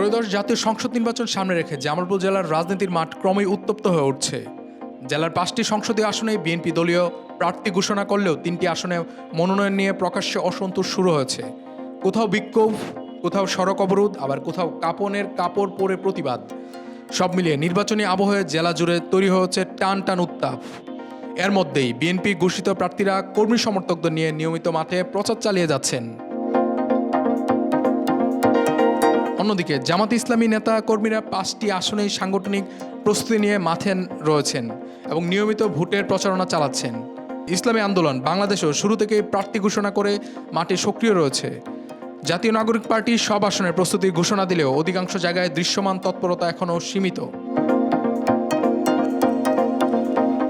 ত্রয়োদশ জাতীয় সংসদ নির্বাচন সামনে রেখে জামালপুর জেলার রাজনীতির মাঠ ক্রমেই উত্তপ্ত হয়ে উঠছে। জেলার পাঁচটি সংসদীয় আসনে বিএনপি দলীয় প্রার্থী ঘোষণা করলেও তিনটি আসনে মনোনয়ন নিয়ে প্রকাশ্যে অসন্তোষ শুরু হয়েছে। কোথাও বিক্ষোভ, কোথাও সড়ক অবরোধ, আবার কোথাও কাপনের কাপড় পরে প্রতিবাদ। সব মিলিয়ে নির্বাচনী আবহে জেলা জুড়ে তৈরি হয়েছে টান টান উত্তাপ। এর মধ্যেই বিএনপি ঘোষিত প্রার্থীরা কর্মী সমর্থকদের নিয়ে নিয়মিত মাঠে প্রচার চালিয়ে যাচ্ছেন। অন্যদিকে জামাত ইসলামী নেতা কর্মীরা পাঁচটি আসনেই সাংগঠনিক প্রস্তুতি নিয়ে মাঠে রয়েছেন এবং নিয়মিত ভোটের প্রচারণা চালাচ্ছেন। ইসলামী আন্দোলন বাংলাদেশেও শুরু থেকেই প্রার্থী ঘোষণা করে মাঠে সক্রিয় রয়েছে। জাতীয় নাগরিক পার্টি সব আসনের প্রস্তুতির ঘোষণা দিলেও অধিকাংশ জায়গায় দৃশ্যমান তৎপরতা এখনও সীমিত।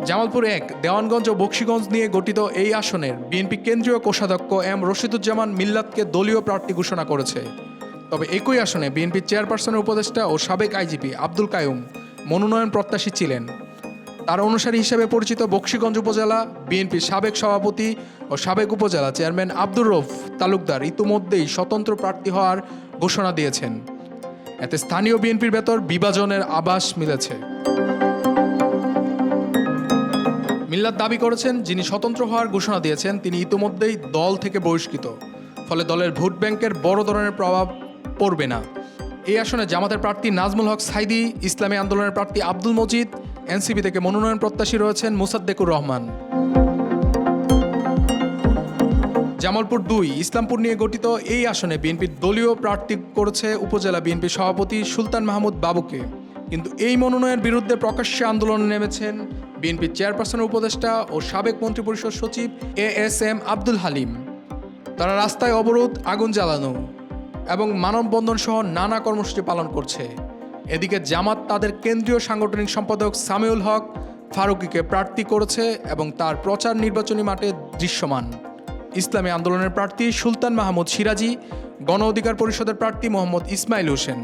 জামালপুর এক, দেওয়ানগঞ্জ ও বক্সিগঞ্জ নিয়ে গঠিত এই আসনের বিএনপি কেন্দ্রীয় কোষাধ্যক্ষ এম রশিদুজ্জামান মিল্লাতকে দলীয় প্রার্থী ঘোষণা করেছে। তবে একই আসনে বিএনপি চেয়ারপারসনের উপদেষ্টা ও সাবেক আইজিপি আব্দুল কায়ুম মনোনয়ন প্রত্যাশী ছিলেন। তার অনুসারী হিসেবে পরিচিত বক্সিগঞ্জ উপজেলা, বিএনপির সাবেক সভাপতি ও সাবেক উপজেলা চেয়ারম্যান আব্দুর রফ তালুকদার ইতিমধ্যেই স্বতন্ত্র প্রার্থী হওয়ার ঘোষণা দিয়েছেন। এতে স্থানীয় বিএনপির ভেতর বিভাজনের আভাস মিলেছে। মিল্লাত দাবি করেছেন, যিনি স্বতন্ত্র হওয়ার ঘোষণা দিয়েছেন, তিনি ইতিমধ্যেই দল থেকে বহিষ্কৃত। ফলে দলের ভোট ব্যাংকের বড় ধরনের প্রভাব পড়বে না। এই আসনে জামাতের প্রার্থী নাজমুল হক সাইদি, ইসলামী আন্দোলনের প্রার্থী আব্দুল মজিদ, এনসিপি থেকে মনোনয়ন প্রত্যাশী রয়েছেন মুসাদ্দেকুর রহমান। জামালপুর দুই, ইসলামপুর নিয়ে গঠিত এই আসনে বিএনপির দলীয় প্রার্থী করেছে উপজেলা বিএনপি সভাপতি সুলতান মাহমুদ বাবুকে। কিন্তু এই মনোনয়নের বিরুদ্ধে প্রকাশ্যে আন্দোলনে নেমেছেন বিএনপির চেয়ারপারসনের উপদেষ্টা ও সাবেক মন্ত্রিপরিষদ সচিব A S M Abdul Halim. তারা রাস্তায় অবরোধ, আগুন জ্বালানো। এবং মানববন্ধন সহ নানা কর্মসূচি পালন করছে। এদিকে জামাত তাদের কেন্দ্রীয় সাংগঠনিক সম্পাদক সামিউল হক ফারুকিকে প্রার্থী করেছে এবং তার প্রচার নির্বাচনী মাঠে দৃশ্যমান। ইসলামী আন্দোলনের প্রার্থী সুলতান মাহমুদ সিরাজি, গণ অধিকার পরিষদের প্রার্থী মোহাম্মদ ইসমাইল হোসেন।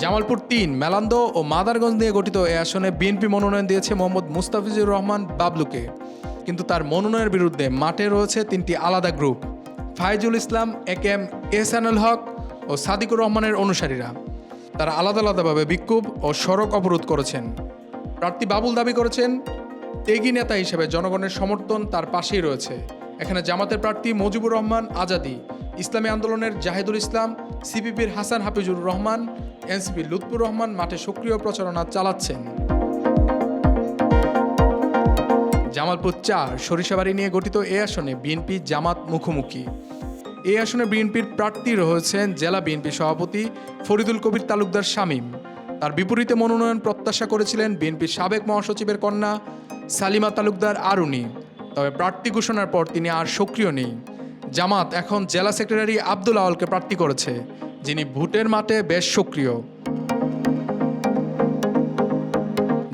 জামালপুর তিন, মেলান্দ ও মাদারগঞ্জ নিয়ে গঠিত এ আসনে বিএনপি মনোনয়ন দিয়েছে মোহাম্মদ মুস্তাফিজুর রহমান বাবলুকে। কিন্তু তার মনোনয়নের বিরুদ্ধে মাঠে রয়েছে তিনটি আলাদা group. Faizul Islam, A K M Ehsanul Haque ও সাদিকুর রহমানের অনুসারীরা। তারা আলাদা আলাদাভাবে বিক্ষোভ ও সড়ক অবরোধ করেছেন। প্রার্থী বাবুল দাবি করেছেন ত্যাগী নেতা হিসেবে জনগণের সমর্থন তার পাশেই রয়েছে। এখানে জামাতের প্রার্থী মজিবুর রহমান আজাদি, ইসলামী আন্দোলনের জাহিদুল ইসলাম, সিপিপির হাসান হাফিজুর রহমান এনসিপি লুৎফুর রহমান মাঠে সক্রিয় প্রচারণা চালাচ্ছেন। জামালপুর চার সরিষাবাড়ি নিয়ে গঠিত এ আসনে বিএনপি জামাত মুখোমুখি। এই আসনে বিএনপির প্রার্থী রয়েছেন জেলা বিএনপি সভাপতি ফরিদুল কবির তালুকদার শামীম। তার বিপরীতে মনোনয়ন প্রত্যাশা করেছিলেন বিএনপির সাবেক মহাসচিবের কন্যা সালিমা তালুকদার আরুনি। তবে প্রার্থী ঘোষণার পর তিনি আর সক্রিয় নেই। জামাত এখন জেলা সেক্রেটারি আব্দুল আওয়ালকে প্রার্থী করেছে, যিনি ভোটের মাঠে বেশ সক্রিয়।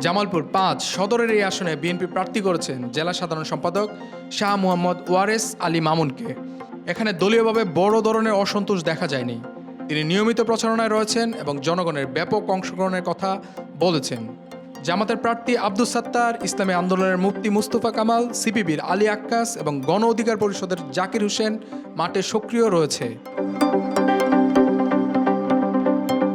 জামালপুর পাঁচ সদরের এই আসনে বিএনপি প্রার্থী করেছেন জেলা সাধারণ সম্পাদক শাহ মোহাম্মদ ওয়ারেস আলী মামুনকে। এখানে দলীয়ভাবে বড় ধরনের অসন্তোষ দেখা যায়নি। তিনি নিয়মিত প্রচারণায় রয়েছেন এবং জনগণের ব্যাপক অংশগ্রহণের কথা বলেছেন। জামাতের প্রার্থী আব্দুল সাত্তার, ইসলামী আন্দোলনের মুফতি মুস্তফা কামাল, সিপিবির আলী আক্কাস এবং গণ অধিকার পরিষদের জাকির হোসেন মাঠে সক্রিয় রয়েছে।